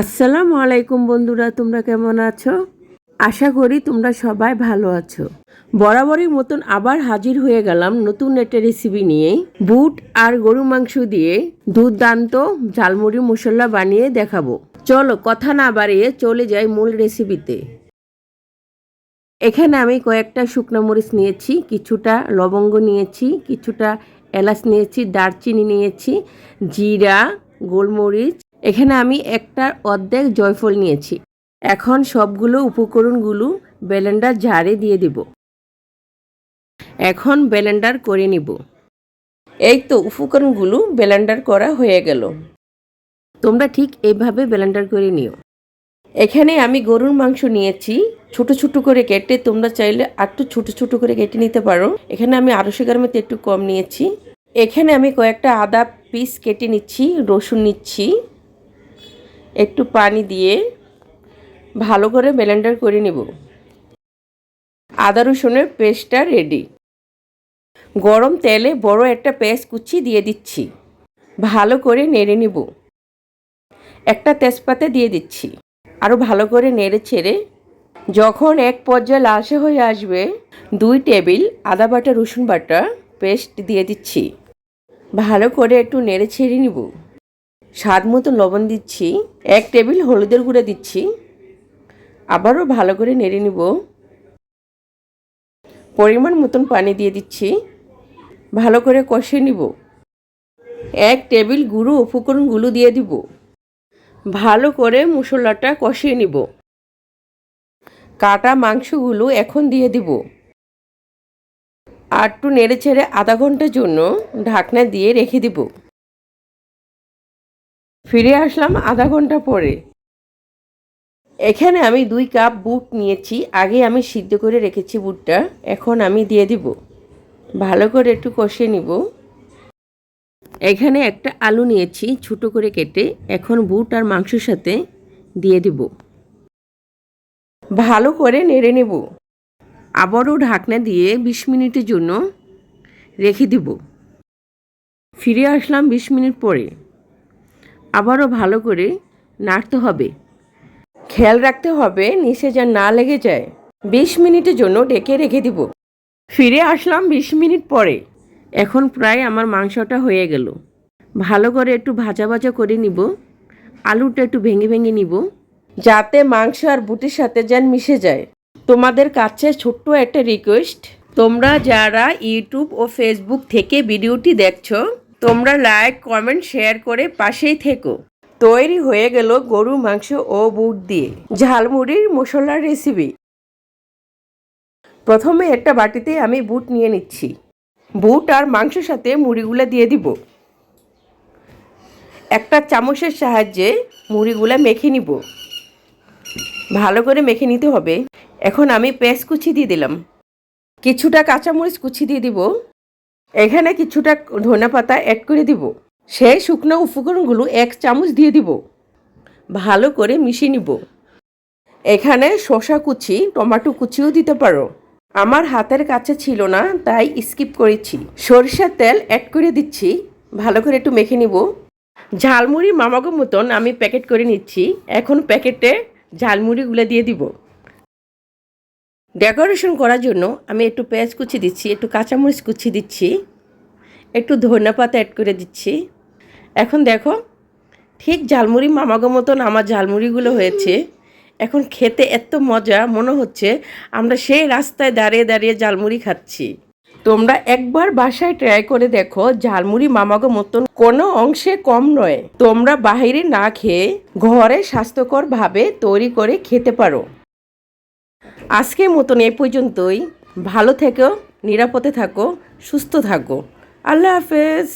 আসসালামু আলাইকুম বন্ধুরা, তোমরা কেমন আছো? আশা করি তোমরা সবাই ভালো আছো। বরাবরই মতন আবার হাজির হয়ে গেলাম নতুন একটা রেসিপি নিয়ে। বুট আর গরু মাংস দিয়ে দুর্দান্ত ঝালমুড়ি মশলা বানিয়ে দেখাবো। চলো কথা না বাড়িয়ে চলে যাই মূল রেসিপিতে এখানে আমি কয়েকটা শুকনো মরিচ নিয়েছি, কিছুটা লবঙ্গ নিয়েছি, কিছুটা এলাচ নিয়েছি, দারচিনি নিয়েছি, জিরা, গোলমরিচ এখানে আমি একটা অর্ধেক জয়ফল নিয়েছি। এখন সবগুলো উপকরণগুলো ব্লেন্ডার ঝাড়ে দিয়ে দিব। এখন ব্লেন্ডার করে নিব। এই তো উপকরণগুলো ব্লেন্ডার করা হয়ে গেল। তোমরা ঠিক এইভাবে ব্লেন্ডার করে নিও। এখানে আমি গরুর মাংস নিয়েছি। ছোট ছোট করে কেটে তোমরা চাইলে একটু ছোট ছোট করে কেটে নিতে পারো। এখানে আমি আড়াইশো গ্রামের একটু কম নিয়েছি। এখানে আমি কয়েকটা আদা পিস কেটে নিচ্ছি, রসুন নিচ্ছি। একটু পানি দিয়ে ভালো করে ব্লেন্ডার করে নেব। আদা রসুনের পেস্টটা রেডি গরম তেলে বড় একটা পেস্ট কুচি দিয়ে দিচ্ছি। ভালো করে নেড়ে নিব। একটা তেজপাতা দিয়ে দিচ্ছি। আরও ভালো করে নেড়ে ছেড়ে যখন এক পর্যায়ে লালচে হয়ে আসবে, দুই টেবিল আদা বাটা রসুন বাটা পেস্ট দিয়ে দিচ্ছি। ভালো করে একটু নেড়ে ছেড়ে নিব। স্বাদ মতো লবণ দিচ্ছি, এক টেবিল হলুদের গুঁড়ো দিচ্ছি, আবারও ভালো করে নেড়ে নিব। পরিমাণ মতন পানি দিয়ে দিচ্ছি, ভালো করে কষে নিব। এক টেবিল গুঁড়ো উপকরণগুলো দিয়ে দিব। ভালো করে মশলাটা কষিয়ে নিব। কাটা মাংসগুলো এখন দিয়ে দিব। আর একটু নেড়ে ছেড়ে আধা ঘণ্টার জন্য ঢাকনা দিয়ে রেখে দিব। ফিরে আসলাম আধা ঘণ্টা পরে। এখানে আমি দুই কাপ বুট নিয়েছি, আগে আমি সিদ্ধ করে রেখেছি বুটটা, এখন আমি দিয়ে দিব। ভালো করে একটু কষে নিব। এখানে একটা আলু নিয়েছি ছোট করে কেটে, এখন বুট আর মাংসের সাথে দিয়ে দিব। ভালো করে নেড়ে নেব। আবারও ঢাকনা দিয়ে বিশ মিনিটের জন্য রেখে দিব। ফিরে আসলাম বিশ মিনিট পরে। আবারও ভালো করে নাড়তে হবে। খেয়াল রাখতে হবে নিচে যেন না লেগে যায়। বিশ মিনিটের জন্য ডেকে রেখে দিব। ফিরে আসলাম বিশ মিনিট পরে। এখন প্রায় আমার মাংসটা হয়ে গেল। ভালো করে একটু ভাজা ভাজা করে নিব। আলুটা একটু ভেঙে ভেঙে নিব। যাতে মাংস আর বুটের সাথে যেন মিশে যায়। তোমাদের কাছে ছোট্ট একটা রিকোয়েস্ট তোমরা যারা ইউটিউব ও ফেসবুক থেকে ভিডিওটি দেখছ তোমরা লাইক কমেন্ট শেয়ার করে পাশেই থেকো। তৈরি হয়ে গেল গরু, মাংস ও বুট দিয়ে। ঝালমুড়ির মশলার রেসিপি প্রথমে একটা বাটিতে আমি বুট নিয়ে নিচ্ছি। বুট আর মাংসের সাথে মুড়িগুলো দিয়ে দিব। একটা চামচের সাহায্যে মুড়িগুলা মেখে নিব। ভালো করে মেখে নিতে হবে। এখন আমি পেঁয়াজ কুচি দিয়ে দিলাম। কিছুটা কাঁচামরিচ কুচি দিয়ে দিব। এখানে কিছুটা ধনে পাতা অ্যাড করে দিব। সেই শুকনো উপকরণগুলো এক চামচ দিয়ে দিব। ভালো করে মিশিয়ে নিব। এখানে শসা কুচি, টমেটো কুচিও দিতে পারো। আমার হাতের কাছে ছিল না, তাই স্কিপ করেছি। সরিষার তেল অ্যাড করে দিচ্ছি। ভালো করে একটু মেখে নিব। ঝালমুড়ি মামাগো মতন আমি প্যাকেট করে নিচ্ছি। এখন প্যাকেটে ঝালমুড়িগুলো দিয়ে দিব। ডেকোরেশন করার জন্য আমি একটু পেঁয়াজ কুচি দিচ্ছি, একটু কাঁচামরিচ কুচি দিচ্ছি, একটু ধনে পাতা অ্যাড করে দিচ্ছি। এখন দেখো, ঠিক ঝালমুড়ি মামাগো মতন আমার ঝালমুড়িগুলো হয়েছে। এখন খেতে এত মজা, মনে হচ্ছে আমরা সেই রাস্তায় দাঁড়িয়ে দাঁড়িয়ে ঝালমুড়ি খাচ্ছি। তোমরা একবার বাসায় ট্রাই করে দেখো ঝালমুড়ি মামাগো মতন কোনো অংশে কম নয়। তোমরা বাহিরে না খেয়ে ঘরে স্বাস্থ্যকরভাবে তৈরি করে খেতে পারো। আজকের মতন এ পর্যন্তই। ভালো থেকো নিরাপদে থাকো সুস্থ থাকো। আল্লাহ হাফেজ।